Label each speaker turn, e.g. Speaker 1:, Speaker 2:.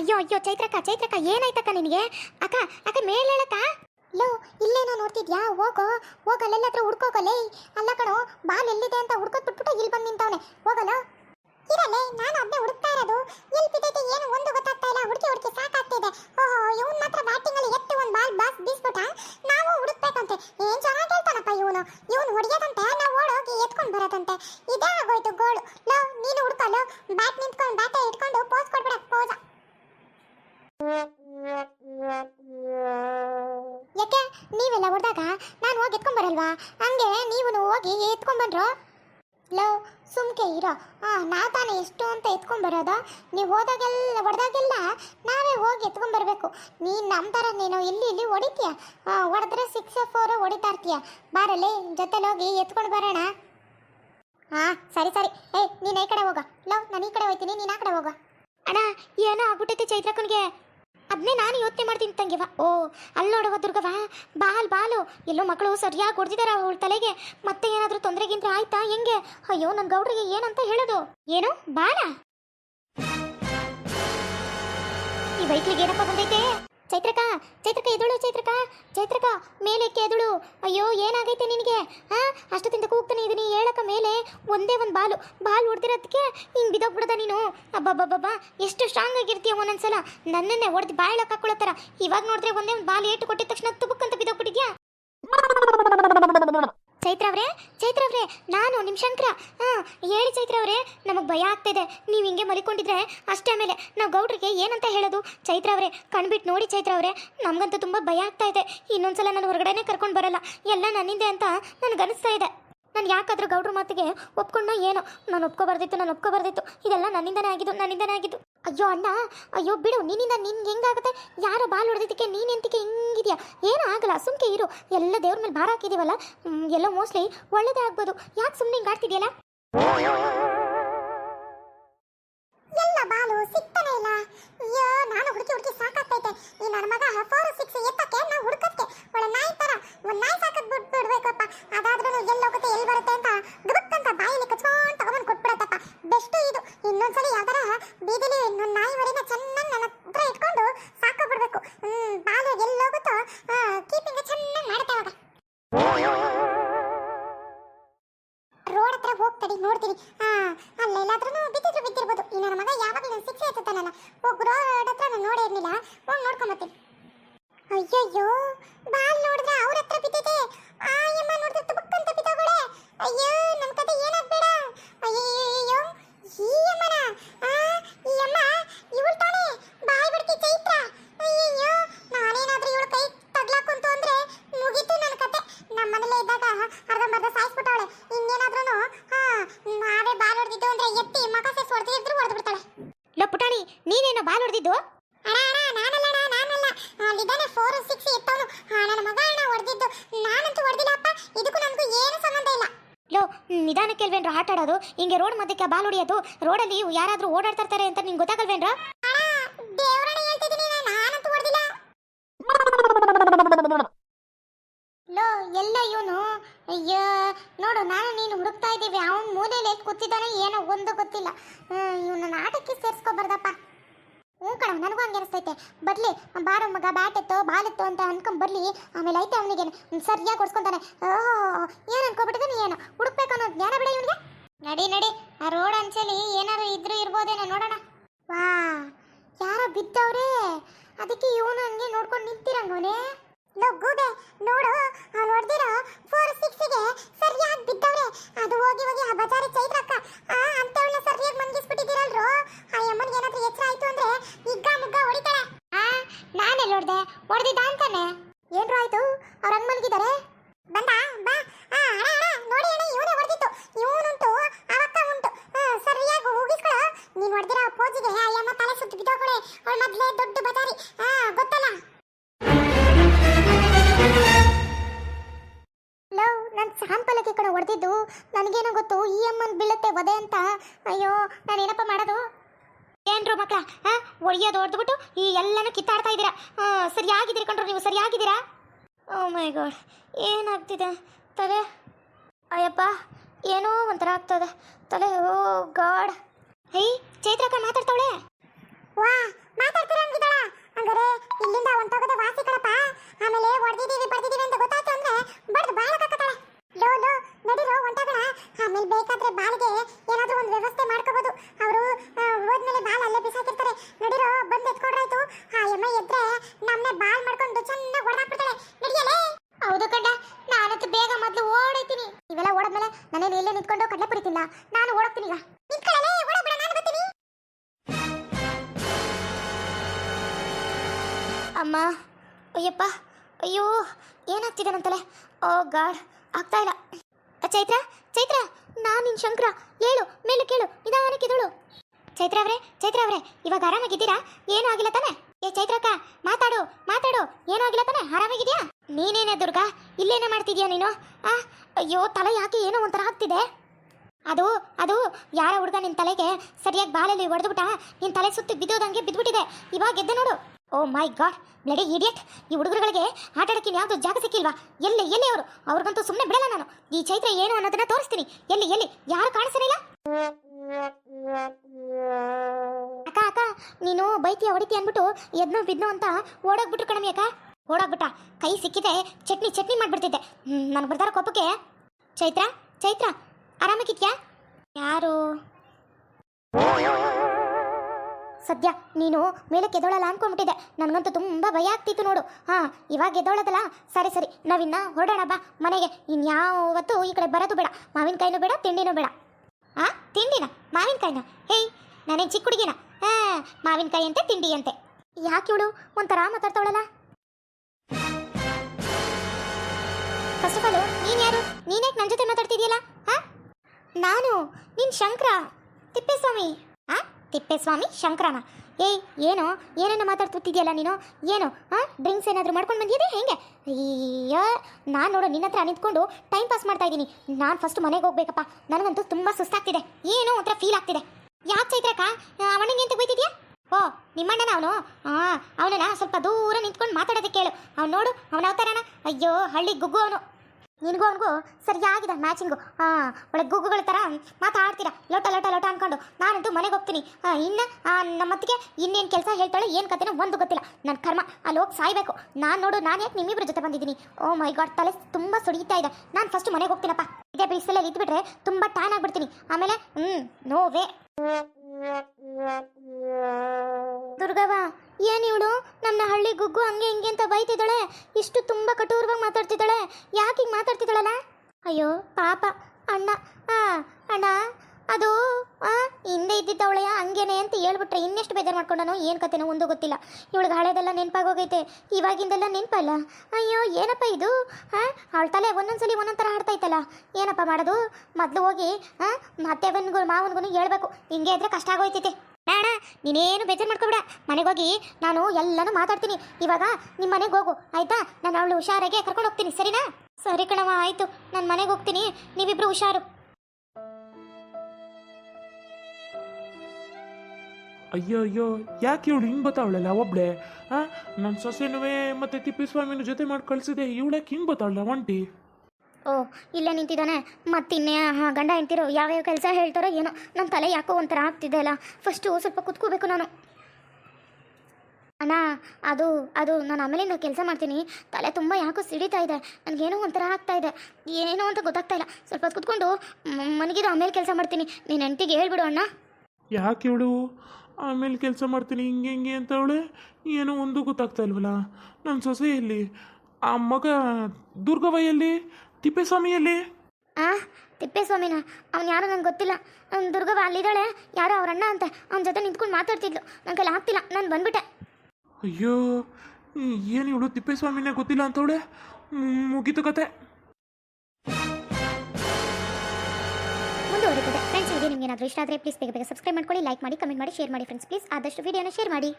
Speaker 1: ಅಯ್ಯೋ ಅಯ್ಯೋ, ಚೈತ್ರಕ್ಕ ಚೈತ್ರಕ್ಕ, ಏನಾಯ್ತಕ್ಕ ನಿನಗೆ? ಅಕ್ಕ ಅಕ್ಕ ಮೇಲೆ ಹೇಳಕ್ಕ? ಲೋ, ಇಲ್ಲೇನೋ ನೋಡ್ತಿದ್ಯಾ? ಹೋಗೋ, ಹೋಗ ಅಲ್ಲೆಲ್ಲತ್ರ ಹುಡ್ಕೋಗಲೇ ಅಲ್ಲ ಕಣೋ, ಬಾಲ್ ಎಲ್ಲಿದೆ ಅಂತ ಹುಡ್ಕೋದ್ ಬಿಟ್ಬಿಟ್ಟು ಇಲ್ಲಿ ಬಂದು ನಿಂತವನೆ. ಹೋಗಲ್ಲ ಇರಲೇ, ನಾನು ಅದನ್ನೇ ಹುಡುಕ್ತಾ ಇರೋದು. ಎಲ್ಲಿ ಬಿದ್ದೈತೆ, ಏನು, ಒಂದು ಗೊತ್ತಾಗ್ತಾ ಇಲ್ಲ. ಹುಡುಕಿ ಹುಡುಕಿ ಸಾಕಾಗ್ತಿದೆ. ಓಹೋ, ಇವನ್ ಮಾತ್ರ ಹೊಡೆದಾಗ ನಾನು ಹೋಗಿ ಎತ್ಕೊಂಬರಲ್ವಾ ಹಂಗೆ ನೀವು ಹೋಗಿ ಎತ್ಕೊಂಡ್ ಲವ್ ಸುಮ್ಕೆ ಇರೋ. ಹಾ ನಾ ತಾನೇ ಎಷ್ಟು ಅಂತ ಎತ್ಕೊಂಡ್ ಬರೋದು? ನೀವು ಹೋದಾಗೆಲ್ಲ, ಹೊಡೆದಾಗೆಲ್ಲ ನಾವೇ ಹೋಗಿ ಎತ್ಕೊಂಬರ್ಬೇಕು ಬರಬೇಕು. ನೀನು ನಮ್ಮ ಥರ ನೀನು ಇಲ್ಲಿ ಇಲ್ಲಿ ಹೊಡಿತೀಯ? ಹೊಡೆದ್ರೆ ಸಿಕ್ಸ್ ಫೋರ್ ಹೊಡಿತಾ ಇರ್ತೀಯ? ಬಾರಲ್ಲಿ, ಜೊತೆಲಿ ಹೋಗಿ ಎತ್ಕೊಂಡು ಬರೋಣ. ಹಾ ಸರಿ ಸರಿ. ಏಯ್, ನೀನು ಈ ಕಡೆ ಹೋಗ. ಲವ್ ನಾನು ಈ ಕಡೆ ಹೋಗ್ತೀನಿ, ನೀನು ಆ ಕಡೆ ಹೋಗ. ಅಣ್ಣ, ಏನೋ ಆಗ್ಬಿಟ್ಟೈತೆ ಚೈತ್ರಕ್ಕನಿಗೆ. ಅದನ್ನೇ ನಾನು ಯೋಚನೆ ಮಾಡ್ತೀನಿ ತಂಗಿವ. ಓ, ಅಲ್ಲಿ ನೋಡುವ ದುರ್ಗವ ಬಾಲ್, ಬಾಲು. ಎಲ್ಲೋ ಮಕ್ಕಳು ಸರಿಯಾಗಿ ಹೊಡೆದಿದ್ದಾರೆ ಅವಳ ತಲೆಗೆ. ಮತ್ತೆ ಏನಾದರೂ ತೊಂದರೆಗಿಂತ ಆಯ್ತಾ? ಹೆಂಗೆ? ಅಯ್ಯೋ ನನ್ನ ಗೌಡ್ರಿಗೆ ಏನಂತ ಹೇಳೋದು? ಏನು? ಬಾಲ? ಈ ಬೈಕ್ಲಿಗೆ ಏನಪ್ಪ ಬಂದೈತೆ? ಚೈತ್ರಕ ಚೈತ್ರಕ ಎದುಳು ಚೈತ್ರಕ ಚೈತ್ರಕ ಮೇಲೆಕ್ಕೆ ಎದುಳು. ಅಯ್ಯೋ, ಏನಾಗೈತೆ ನಿನಗೆ? ಹಾ ಅಷ್ಟೊತ್ತಿಂದ ಕೂಗ್ತಾನೆ ಇದೀನಿ, ಹೇಳಕ ಮೇಲೆ ಒಂದೇ ಒಂದು ಬಾಲು. ಬಾಲ್ ಹೊಡೆದಿರೋದಕ್ಕೆ ಹಿಂಗೆ ಬಿದ್ದೋಗ್ಬಿಡದ ನೀನು. ಅಬ್ಬಬ್ಬಬ್ಬ ಎಷ್ಟು ಸ್ಟ್ರಾಂಗ್ ಆಗಿರ್ತೀಯ ಒಂದೊಂದ್ಸಲ ನನ್ನನ್ನೇ ಹೊಡೆದು ಬಾಯಳಕ್ಕೆ ಹಾಕೊಳ್ಳೋತರ ಇವಾಗ ನೋಡಿದ್ರೆ ಒಂದೇ ಒಂದು ಬಾಲ್ ಏಟು ಕೊಟ್ಟಿದ ತಕ್ಷಣ ತುಬುಕ್ ಅಂತ ಬಿದ್ದೋಗ್ಬಿಟ್ಟಿದ್ಯಾ? ಚೈತ್ರ ಅವರೇ ಚೈತ್ರ ಅವರೇ, ನಾನು ನಿಮ್ಮ ಶಂಕರ. ಹಾಂ ಹೇಳಿ ಚೈತ್ರ ಅವರೇ, ನಮಗೆ ಭಯ ಆಗ್ತಿದೆ. ನೀವು ಹಿಂಗೆ ಮಲಿಕೊಂಡಿದ್ರೆ ಅಷ್ಟೇ ಆಮೇಲೆ ನಾವು ಗೌಡ್ರಿಗೆ ಏನಂತ ಹೇಳೋದು? ಚೈತ್ರ ಅವರೇ ಕಣ್ಬಿಟ್ಟು ನೋಡಿ ಚೈತ್ರ ಅವರೇ, ನಮಗಂತೂ ತುಂಬ ಭಯ ಆಗ್ತಾ ಇದೆ. ಇನ್ನೊಂದ್ಸಲ ನಾನು ಹೊರಗಡೆನೇ ಕರ್ಕೊಂಡು ಬರಲ್ಲ. ಎಲ್ಲ ನನ್ನಿಂದೆ ಅಂತ ನನಗೆ ಅನಿಸ್ತಾ ಇದೆ. ನಾನು ಯಾಕಾದ್ರೂ ಗೌಡ್ರ ಮಾತಿಗೆ ಒಪ್ಕೊಂಡ ಏನೋ? ನಾನು ಒಪ್ಕೋಬಾರ್ದಿತ್ತು ನಾನು ಒಪ್ಕೋಬಾರ್ದಿತ್ತು. ಇದೆಲ್ಲ ನನ್ನಿಂದನೇ ಆಗಿದ್ದು ನನ್ನಿಂದನೇ ಆಗಿದ್ದು. ಅಯ್ಯೋ ಅಣ್ಣ, ಅಯ್ಯೋ ಬಿಡು, ನಿನ್ನಿಂದ ನಿನ್ಗೆ ಹೆಂಗಾಗುತ್ತೆ? ಯಾರೋ ಬಾಲ್ ಹೊಡೆದಿದ್ದಕ್ಕೆ ನೀನು ಎಂತಿಕೆ ಹಿಂಗಿದ್ಯಾ? ಏನೂ ಆಗಲ್ಲ, ಸುಮ್ಕೆ ಇರು. ಎಲ್ಲ ದೇವ್ರ ಮೇಲೆ ಭಾರ ಹಾಕಿದೀವಲ್ಲ? ಎಲ್ಲ ಮೋಸ್ಟ್ಲಿ ಒಳ್ಳೇದೇ ಆಗ್ಬೋದು. ಯಾಕೆ ಸುಮ್ಮನೆ ಹಿಂಗೆ ಅಲ್ಲೆಲ್ಲಾದ್ರೂ ಬಿದ್ದಿದ್ರು ಬಿದ್ದಿರ್ಬೋದು. ಈ ನನ್ನ ಮಗ ಯಾವಾಗಲೂ ನನ್ನ ಸಿಕ್ಸ್ ಎತ್ತುತ್ತಾನಲ್ಲ. ಹೋಗಿ ರೋಡ್ ಹತ್ರ ನಾನು ನೋಡೇ ಇರ್ಲಿಲ್ಲ. ಹೋಗಿ ನೋಡ್ಕೊಂಬತ್ತೀನಿ ಅಯ್ಯಯ್ಯೋ, ಬಾಲ್ ನೋಡಿದ್ರೆ ಅವ್ರ ಹತ್ರ ಬಿದ್ದಿದೆ ಆ ಯಮ್ಮ ನೋಡಿದ್ರೆ ತುಬಕ್ಕಂತ ಬಿದ್ದೋಗಳೆ ಅಯ್ಯೋ ನನ್ನ ಕತೆ ಏನಾಗ್ಬೇಡ. ಅಯ್ಯಯ್ಯೋ, ಈ ಯಮ್ಮನ ಆ ಅಲ್ಲಿದ್ದಾನೆ ಫೋರ್ ಸಿಕ್ಸ್ ಎತ್ತವನು. ನನ್ನ ಮಗ ಅಣ್ಣ ಹೊಡೆದಿದ್ದು. ನಾನಂತೂ ಹೊಡೆದಿಲ್ಲಪ್ಪ ಇದಕ್ಕೂ ನಮಗೂ ಏನು ಸಂಬಂಧ ಇಲ್ಲ. ಲೋ ನಿಧಾನ ಕೇಳ್ವೇನ್ರ ಆಟ ಆಡೋದು? ಹಿಂಗೆ ರೋಡ್ ಮಧ್ಯಕ್ಕೆ ಬಾಲ್ ಹೊಡಿಯೋದು? ರೋಡಲ್ಲಿ ಯಾರಾದರೂ ಓಡಾಡ್ತಾ ಇರ್ತಾರೆ ಅಂತ ನಿಂಗೆ ಗೊತ್ತಾಗಲ್ವೇನ್ರ? ಲೋ ಎಲ್ಲ ಇವನು ಅಯ್ಯೋ ನೋಡು ನಾನು ನೀನು ಹುಡುಕ್ತಾ ಇದ್ದೀವಿ. ಅವನ ಮೂಲೆಯಲ್ಲಿ ಕೂತಿದ್ದಾನೆ ಏನೋ ಒಂದು ಗೊತ್ತಿಲ್ಲ. ಇವನ ಆಟಕ್ಕೆ ಸೇರಿಸ್ಕೊಬಾರ್ದಪ್ಪ. ಹ್ಞೂ ಕಣ ನನಗೂ ಹಂಗೆ ಅನಿಸ್ತೈತೆ. ಬರಲಿ, ಬಾರೋ ಮಗ ಬ್ಯಾಟ್ ಎತ್ತು ಬಾಲ್ ಎತ್ತು ಅಂತ ಅನ್ಕೊಂಡ್ ಬರಲಿ. ಆಮೇಲೆ ಐತೆ ಅವನಿಗೆ. ಸರಿಯಾಗಿ ಕೊಡ್ಸ್ಕೊಂತಾನೆ ಓಹೋ, ಏನು ಅನ್ಕೊಬಿಟ್ಟಿದ್ದಾನೆ ಏನು ಹುಡುಕ್ಬೇಕು ಅನ್ನೋ ಜ್ಞಾನ ಬಿಡ ಇವನಿಗೆ? ನಡಿ ನಡಿ. ಆ ರೋಡ್ ಅಂಚಲಿ ಏನಾರು ಇದ್ರೂ ಇರ್ಬೋದೇನೋ ನೋಡೋಣ. ವಾ, ಯಾರೋ ಬಿದ್ದವ್ರೆ. ಅದಕ್ಕೆ ಇವನು ಹಂಗೆ ನೋಡ್ಕೊಂಡು ನಿಂತಿರಂಗೋನೆ ಲೋ, ಗೂಬೆ, ನೋಡು. ಅವ್ನು ಹೊಡೆದಿರೋ ಫೋರ್ ಸಿಕ್ಸ್ಗೆ ಸರಿಯಾಗಿ ಬಿದ್ದವ್ರೆ ಅದು ಹೋಗಿ ಹೋಗಿ ಆ ಬಜಾರಿ ಚೈತ್ರಕ್ಕ ಆ ಅಂತವಳನ್ನ ಸರಿಯಾಗಿ ಮಂಗಿಸ್ಬಿಟ್ಟಿದ್ದೀರಲ್ರು ಆ ಯಮ್ಮನಿಗೆ ಏನಾದ್ರೂ ಎಚ್ಚರ ಆಯ್ತು ಅಂದ್ರೆ ಇಗ್ಗ ಮುಗ್ಗ ಹೊಡಿತಾಳೆ ಆ ನಾನೆಲ್ಲ ಹೊಡೆದೆ ಹೊಡೆದಿದ್ದ ಅಂತಾನೆ ಏನ್ರು ಆಯ್ತು ಅವ್ರ ಹಂಗ್ ಮಲಗಿದ್ದಾರೆ ಬಂದ ಬಾ ಆ ಅಣ್ಣ ಅಣ್ಣ ನೋಡಿ ಅಣ್ಣ ಇವನೇ ಹೊಡೆದಿತ್ತು ಇವನುಂಟು ಅವಕ್ಕ ಉಂಟು ಆ, ಸರಿಯಾಗಿ ಹೋಗಿಸ್ಕೊಳ ನೀನ್ ಹೊಡೆದಿರೋ ಅಯ್ಯಮ್ಮ ಯಮ್ಮ ತಲೆ ಸುತ್ತು ಬಿದ್ದೋಗಳೆ ಅವಳ ಮೊದ್ಲೇ ದೊಡ್ಡ ಬದಾರಿ ಹಾ, ಗೊತ್ತಲ್ಲ? ಲವ್ ನನ್ನ ಸಾಂಪಲಕ್ಕೆ ಕಡೆ ಹೊಡೆದಿದ್ದು. ನನಗೇನೋ ಗೊತ್ತು ಈ ಅಮ್ಮನ ಬೀಳುತ್ತೆ ಒದೆ ಅಂತ. ಅಯ್ಯೋ ನಾನು ಏನಪ್ಪ ಮಾಡೋದು? ಏನ್ರು ಮಕ್ಕಳ ಹಾ, ಒಡೆಯೋದು ಹೊಡೆದ್ಬಿಟ್ಟು ಈ ಎಲ್ಲನೂ ಕಿತ್ತಾಡ್ತಾ ಇದ್ದೀರಾ? ಸರಿಯಾಗಿದ್ದೀರಿ ಕಣ್ರು ನೀವು, ಸರಿಯಾಗಿದ್ದೀರಾ? ಓ ಮೈ ಗಾಡ್ ಏನಾಗ್ತಿದೆ? ತಲೆ, ಅಯ್ಯಪ್ಪ, ಏನೋ ಒಂಥರ ಆಗ್ತದೆ ತಲೆ, ಓ ಗಾಡ್. ಹೇ ಚೈತ್ರಕ ಮಾತಾಡ್ತಾವಳೆ? ವಾ ಮಾತಾಡ್ತಿರಂಗಿದ್ದಾಳ ಹಂಗಾರೆ ಇಲ್ಲಿಂದ ಹೊಂಟೋಗೋದು ವಾಸಿ ಕಣಪ್ಪ. ಆಮೇಲೆ ಹೊಡೆದಿದ್ದೀವಿ, ಬರ್ದಿದ್ದೀವಿ ಅಂತ ಗೊತ್ತಾಯ್ತು ಅಂದ್ರೆ ಬಡ್ದು ಬಾಳ ಕಕ್ಕತಾಳೆ ಲೋ ಲೋ, ನಡೀರೋ, ಹೊಂಟೋಗೋಣ. ಆಮೇಲೆ ಬೇಕಾದ್ರೆ ಬಾಲ್ಗೆ ಏನಾದರೂ ಒಂದು ವ್ಯವಸ್ಥೆ ಮಾಡ್ಕೋಬೋದು. ಅವರು ಹೋದ್ಮೇಲೆ ಬಾಲ್ ಅಲ್ಲೇ ಬಿಸಾಕಿರ್ತಾರೆ. ನಡೀರೋ, ಬಂದು ಎತ್ಕೊಡ್ರಾಯ್ತು. ಆ, ಎಮ್ಮ ಎದ್ರೆ ನಮ್ಮನೆ ಬಾಲ್ ಮಾಡ್ಕೊಂಡು ಚೆನ್ನಾಗಿ ಹೊಡೆದಾಕ್ಬಿಡ್ತಾಳೆ. ನಡಿಯಲೇ? ಹೌದು ಕಂಡ ನಾನಂತೂ ಬೇಗ ಮೊದಲು ಓಡೈತೀನಿ ಇವೆಲ್ಲ ಓಡದ್ಮೇಲೆ ನಾನೇನು ಇಲ್ಲೇ ನಿಂತ್ಕೊಂಡು ಕಡಲೆ ಪುರಿತಿಲ್ಲ ನಾನು ಓಡ್ತೀನಿ ಈಗ. ಅಮ್ಮ, ಅಯ್ಯಪ್ಪ, ಅಯ್ಯೋ, ಏನಾಗ್ತಿದೆ ನನ್ನ ತಲೆ? ಓ ಗಾಡ್, ಆಗ್ತಾ ಇಲ್ಲ. ಚೈತ್ರ ಚೈತ್ರ, ನಾನು ನಿನ್ ಶಂಕರ. ಹೇಳು, ಮೇಲೆ ಕೇಳು ನಿಧಾನಕ್ಕಿದಳು ಚೈತ್ರ ಅವರೇ ಚೈತ್ರ ಅವರೇ, ಇವಾಗ ಆರಾಮಾಗಿದ್ದೀರಾ? ಏನೂ ಆಗಿಲ್ಲ ತಾನೆ? ಏ ಚೈತ್ರಕ್ಕ ಮಾತಾಡು ಮಾತಾಡು. ಏನೂ ಆಗಿಲ್ಲ ತಾನೆ? ಆರಾಮಾಗಿದ್ಯಾ ನೀನೇನೆ ದುರ್ಗಾ? ಇಲ್ಲೇನೇ ಮಾಡ್ತಿದ್ಯಾ ನೀನು? ಆ, ಅಯ್ಯೋ, ತಲೆ ಯಾಕೆ ಏನೋ ಒಂಥರ ಆಗ್ತಿದೆ? ಅದು ಅದು, ಯಾರ ಹುಡುಗ ನಿನ್ನ ತಲೆಗೆ ಸರಿಯಾಗಿ ಬಾಲಲ್ಲಿ ಹೊಡೆದ್ಬಿಟ್ಟ ನಿನ್ನ ತಲೆ ಸುತ್ತಿ ಬಿದ್ದೋದಂಗೆ ಬಿದ್ದುಬಿಟ್ಟಿದೆ ಇವಾಗ ಎದ್ದೆ ನೋಡು. Oh my god, bloody idiot. ಈ ಹುಡುಗರುಗಳಿಗೆ ಆಟ ಆಡಕ್ಕೆ ಯಾವ್ದು ಜಾಗ ಸಿಕ್ಕಿಲ್ವಾ? ಎಲ್ಲಿ ಎಲ್ಲಿ ಅವರು? ಅವ್ರಿಗಂತೂ ಸುಮ್ಮನೆ ಬಿಡಲ್ಲ ನಾನು. ಈ ಚೈತ್ರ ಏನು ಅನ್ನೋದನ್ನ ತೋರಿಸ್ತೀನಿ. ಎಲ್ಲಿ ಎಲ್ಲಿ? ಯಾರು ಕಾಣಿಸಲಿಲ್ಲ ಅಕ್ಕ ಅಕ್ಕ, ನೀನು ಬೈತಿಯ ಹೊಡಿತಿ ಅಂದ್ಬಿಟ್ಟು ಎದ್ನೋ, ಬಿದ್ನೋ ಅಂತ ಓಡೋಗ್ಬಿಟ್ರು ಕಣಮಿ ಅಕ್ಕ. ಓಡೋಗ್ಬಿಟ್ಟ. ಕೈ ಸಿಕ್ಕಿದೆ, ಚಟ್ನಿ ಚಟ್ನಿ ಮಾಡಿಬಿಡ್ತಿದ್ದೆ. ನನಗೆ ಬರ್ತಾರ ಕೋಪಕ್ಕೆ. ಚೈತ್ರ ಚೈತ್ರ. ಆರಾಮಾಗಿದ್ಯಾ? ಯಾರು? ಸದ್ಯ ನೀನು ಮೇಲೆ ಎದ್ದೋಳಲ್ಲ ಅನ್ಕೊಂಡ್ಬಿಟ್ಟಿದ್ದೆ. ನನಗಂತೂ ತುಂಬ ಭಯ ಆಗ್ತಿತ್ತು ನೋಡು. ಹಾ, ಇವಾಗ ಎದ್ದೋಳದಲ್ಲ? ಸರಿ ಸರಿ. ನಾವಿನ್ನ ಹೊರಡೋಣ, ಬಾ. ಮನೆಗೆ. ಇನ್ಯಾವತ್ತೂ ಈ ಕಡೆ ಬರೋದು ಬೇಡ. ಮಾವಿನಕಾಯಿನೂ ಬೇಡ, ತಿಂಡಿನೂ ಬೇಡ. ಆ, ತಿಂಡಿನ? ಮಾವಿನಕಾಯಿನ ಹೇಯ್ ನಾನೇನು ಚಿಕ್ಕ ಹುಡುಗಿನ? ಹಾ ಮಾವಿನಕಾಯಿ ಅಂತೆ, ತಿಂಡಿ ಅಂತೆ. ಯಾಕೆ ಇವಳು ಒಂಥರ ಮಾತಾಡ್ತಾವಳಲ್ಲ ಫಸ್ಟ್ ಆಫ್ ಆಲ್ ನೀನ್ ಯಾರು? ನೀನ್ಯಾಕೆ ನನ್ನ ಜೊತೆ ಮಾತಾಡ್ತಿದ್ಯಲ್ಲ? ಹಾ? ನಾನು, ನಿನ್ ಶಂಕರ. ತಿಪ್ಪೇಸ್ವಾಮಿ. ಆ? ತಿಪ್ಪೇಸ್ವಾಮಿ, ಶಂಕರನ? ಏಯ್, ಏನು? ಏನೇನು ಮಾತಾಡ್ತಿದ್ಯಲ್ಲ ನೀನು? ಏನು? ಹಾಂ ಡ್ರಿಂಕ್ಸ್ ಏನಾದರೂ ಮಾಡ್ಕೊಂಡು ಬಂದಿದೆ ಹೆಂಗೆ? ಅಯ್ಯೋ ನಾನು ನೋಡು ನಿನ್ನ ಹತ್ರ ನಿಂತ್ಕೊಂಡು ಟೈಮ್ ಪಾಸ್ ಮಾಡ್ತಾ ಇದ್ದೀನಿ. ನಾನು ಫಸ್ಟ್ ಮನೆಗೆ ಹೋಗ್ಬೇಕಪ್ಪ. ನನಗಂತೂ ತುಂಬ ಸುಸ್ತಾಗ್ತಿದೆ. ಏನೋ ಒಂಥರ ಫೀಲ್ ಆಗ್ತಿದೆ. ಯಾಕೆ ಚೈತ್ರಕ್ಕ? ಅವನಿಗೆ ಅಂತ ಬೈತಿದ್ಯಾ ಓ, ನಿಮ್ಮಣ್ಣನ ಅವನು? ಹಾಂ ಅವನನ್ನ ಸ್ವಲ್ಪ ದೂರ ನಿಂತ್ಕೊಂಡು ಮಾತಾಡೋದಕ್ಕೆ ಕೇಳು. ಅವ್ನು ನೋಡು, ಅವನ ಅವತಾರನ? ಅಯ್ಯೋ, ಹಳ್ಳಿ ಗುಗ್ಗು ಅವನು. ನಿನಗೂ ಅವನಿಗೂ ಸರಿಯಾಗಿದೆ ಮ್ಯಾಚಿಂಗು ಹಾಂ, ಒಳ್ಳೆ ಗುಗ್ಗುಗಳ ಥರ ಮಾತಾಡ್ತೀರಾ? ಲೋಟ ಲೋಟ ಲೋಟ ಅನ್ಕೊಂಡು. ನಾನಂತೂ ಮನೆಗೆ ಹೋಗ್ತೀನಿ. ಇನ್ನು ನಮ್ಮತ್ತಿಗೆ ಇನ್ನೇನು ಕೆಲಸ ಹೇಳ್ತಾಳೆ, ಏನು ಕತೆನೋ ಒಂದು ಗೊತ್ತಿಲ್ಲ. ನನ್ನ ಕರ್ಮ, ಅಲ್ಲಿ ಹೋಗಿ ಸಾಯ್ಬೇಕು. ನಾನು ನೋಡು, ನಾನು ಯಾಕೆ ನಿಮ್ಮಿಬ್ಬರ ಜೊತೆ ಬಂದಿದ್ದೀನಿ? ಓ ಮೈ ಗಾಡ್, ತಲೆ ತುಂಬ ಸುಡಿತಾ ಇದೆ. ನಾನು ಫಸ್ಟ್ ಮನೆಗೆ ಹೋಗ್ತೀನಪ್ಪ. ಇದೇ ಬಿಸಿಲಲ್ಲಿ ಇದ್ಬಿಟ್ರೆ ತುಂಬ ಟ್ಯಾನ್ ಆಗಿಬಿಡ್ತೀನಿ. ಆಮೇಲೆ ಹ್ಞೂ ನೋವೇ ದುರ್ಗವ್ವ ಏನ್ ಇವಳು? ನಮ್ಮ ಹಳ್ಳಿ ಗುಗ್ಗು ಹಂಗೆ ಹಿಂಗೆ ಅಂತ ಬೈತಿದ್ದಾಳೆ. ಇಷ್ಟು ತುಂಬ ಕಠೋರವಾಗಿ ಮಾತಾಡ್ತಿದ್ದಾಳೆ. ಯಾಕೆ ಹಿಂಗೆ ಮಾತಾಡ್ತಿದ್ದಾಳಲ್ಲ? ಅಯ್ಯೋ, ಪಾಪ. ಅಣ್ಣ, ಆ, ಅಣ್ಣ, ಅದು ಹಿಂದೆ ಇದ್ದಿದ್ದವಳೆಯ ಹಂಗೇನೆ ಅಂತ ಹೇಳ್ಬಿಟ್ರೆ ಇನ್ನೆಷ್ಟು ಬೇಜಾರು ಮಾಡ್ಕೊಂಡನೋ ಏನು ಕತೆನೋ ಒಂದು ಗೊತ್ತಿಲ್ಲ. ಇವಳಿಗೆ ಹಳೆದೆಲ್ಲ ನೆನಪಾಗೋಗೈತೆ. ಇವಾಗಿಂದೆಲ್ಲ ನೆನಪಲ್ಲ? ಅಯ್ಯೋ, ಏನಪ್ಪ ಇದು? ಹಾಂ ಅವಳ ತಲೆ ಒಂದೊಂದ್ಸಲಿ ಒಂದೊಂದು ಥರ ಆಡ್ತೈತಲ್ಲ ಏನಪ್ಪ ಮಾಡೋದು? ಮೊದಲು ಹೋಗಿ ಹಾಂ ಮತ್ತೆ ಮಾವನ್ಗೂ ಹೇಳ್ಬೇಕು. ಹಿಂಗೆ ಇದ್ರೆ ಕಷ್ಟ ಆಗೋಯ್ತೈತೆ. ಬೇಡ, ನೀನೇನು ಬೇಜಾರು ಮಾಡ್ಕೊಬೇಡ. ಮನೆಗೆ ಹೋಗಿ ನಾನು ಎಲ್ಲನೂ ಮಾತಾಡ್ತೀನಿ. ಇವಾಗ ನಿಮ್ಮ ಮನೆಗೆ ಹೋಗು, ಆಯ್ತಾ? ನಾನು ಅವಳು ಹುಷಾರಾಗೆ ಕರ್ಕೊಂಡು ಹೋಗ್ತೀನಿ, ಸರಿನಾ? ಸರಿ ಕಣವ ಆಯಿತು. ನಾನು ಮನೆಗೆ ಹೋಗ್ತೀನಿ. ನೀವಿಬ್ರು ಹುಷಾರು.
Speaker 2: ಅಯ್ಯೋ ಅಯ್ಯೋ, ಯಾಕೆ ಇವಳು ಹಿಂಗೆ ಬತ್ತಾವಳಲ್ಲ, ಒಬ್ಳೆ? ಹಾಂ ನನ್ನ ಸೊಸೆನುವೆ ಮತ್ತೆ ತಿಪ್ಪೇಸ್ವಾಮಿನ ಜೊತೆ ಮಾಡಿ ಕಳಿಸಿದೆ. ಇವಳಕ್ಕೆ ಹಿಂಗೆ ಬತ್ತಾವಳ ಒಂಟಿ?
Speaker 1: ಓ, ಇಲ್ಲೇ ನಿಂತಿದ್ದಾನೆ. ಮತ್ತಿನ್ನೇ ಗಂಡ ಹೆಂಡ್ತಿರೋ, ಯಾವ್ಯಾವ ಕೆಲಸ ಹೇಳ್ತಾರೋ ಏನೋ. ನನ್ನ ತಲೆ ಯಾಕೋ ಒಂಥರ ಆಗ್ತಿದೆ ಅಲ್ಲ. ಫಸ್ಟು ಸ್ವಲ್ಪ ಕುತ್ಕೋಬೇಕು ನಾನು. ಅಣ್ಣ, ಅದು ಅದು, ನಾನು ಆಮೇಲಿಂದ ಕೆಲಸ ಮಾಡ್ತೀನಿ. ತಲೆ ತುಂಬ ಯಾಕೋ ಸಿಡಿತಾ ಇದೆ. ನನಗೇನೋ ಒಂಥರ ಆಗ್ತಾ ಇದೆ. ಏನೋ ಅಂತ ಗೊತ್ತಾಗ್ತಾ ಇಲ್ಲ. ಸ್ವಲ್ಪ ಕುತ್ಕೊಂಡು ಮನಗಿದು ಆಮೇಲೆ ಕೆಲಸ ಮಾಡ್ತೀನಿ. ನೀನು ಹೆಂಡ್ತಿಗೆ ಹೇಳ್ಬಿಡು ಅಣ್ಣ.
Speaker 2: ಯಾಕೆ ಇವಳು? ಆಮೇಲೆ ಕೆಲಸ ಮಾಡ್ತೀನಿ, ಹಿಂಗೆ ಹಿಂಗೆ ಅಂತ ಅವಳೆ? ಏನೋ ಒಂದು ಗೊತ್ತಾಗ್ತಾ ಇಲ್ವಲ್ಲ. ನನ್ನ ಸೊಸೆಯಲ್ಲಿ ಆ ಮಗ ದುರ್ಗವಯ್ಯಲ್ಲಿ ತಿಪ್ಪೇಸ್ವಾಮಿಯಲ್ಲಿ?
Speaker 1: ಆ ತಿಪ್ಪೇಸ್ವಾಮಿನ. ಅವ್ನು ಯಾರೋ ನಂಗೆ ಗೊತ್ತಿಲ್ಲ. ಅವ್ನು ದುರ್ಗವ್ವ ಅಲ್ಲಿದ್ದಾಳೆ. ಯಾರೋ ಅವ್ರ ಅಣ್ಣ ಅಂತ ಅವ್ನ ಜೊತೆ ನಿಂತ್ಕೊಂಡು ಮಾತಾಡ್ತಿದ್ಲು. ನನ್ನ ಕೈಲಿ ಆಗ್ತಿಲ್ಲ. ನಾನು ಬಂದ್ಬಿಟ್ಟೆ.
Speaker 2: ಅಯ್ಯೋ ಏನು ಇವಳು ತಿಪ್ಪೇಸ್ವಾಮಿನೇ ಗೊತ್ತಿಲ್ಲ ಅಂತವಳೆ? ಮುಗೀತು ಕತೆ.
Speaker 1: ಮುಂದುವರಿತದೆ ಫ್ರೆಂಡ್ಸ್ ವಿಡಿಯೋ ನಿಮ್ಗೆ ಏನಾದರೂ ಇಷ್ಟ ಆದರೆ ಪ್ಲೀಸ್ ಬೇಗ ಬೇಗ ಸಬ್ಸ್ಕ್ರೈಬ್ ಮಾಡ್ಕೊಳ್ಳಿ ಲೈಕ್ ಮಾಡಿ ಕಮೆಂಟ್ ಮಾಡಿ ಶೇರ್ ಮಾಡಿ ಫ್ರೆಂಡ್ಸ್ ಪ್ಲೀಸ್ ಆದಷ್ಟು ವಿಡಿಯೋನ ಶೇರ್ ಮಾಡಿ.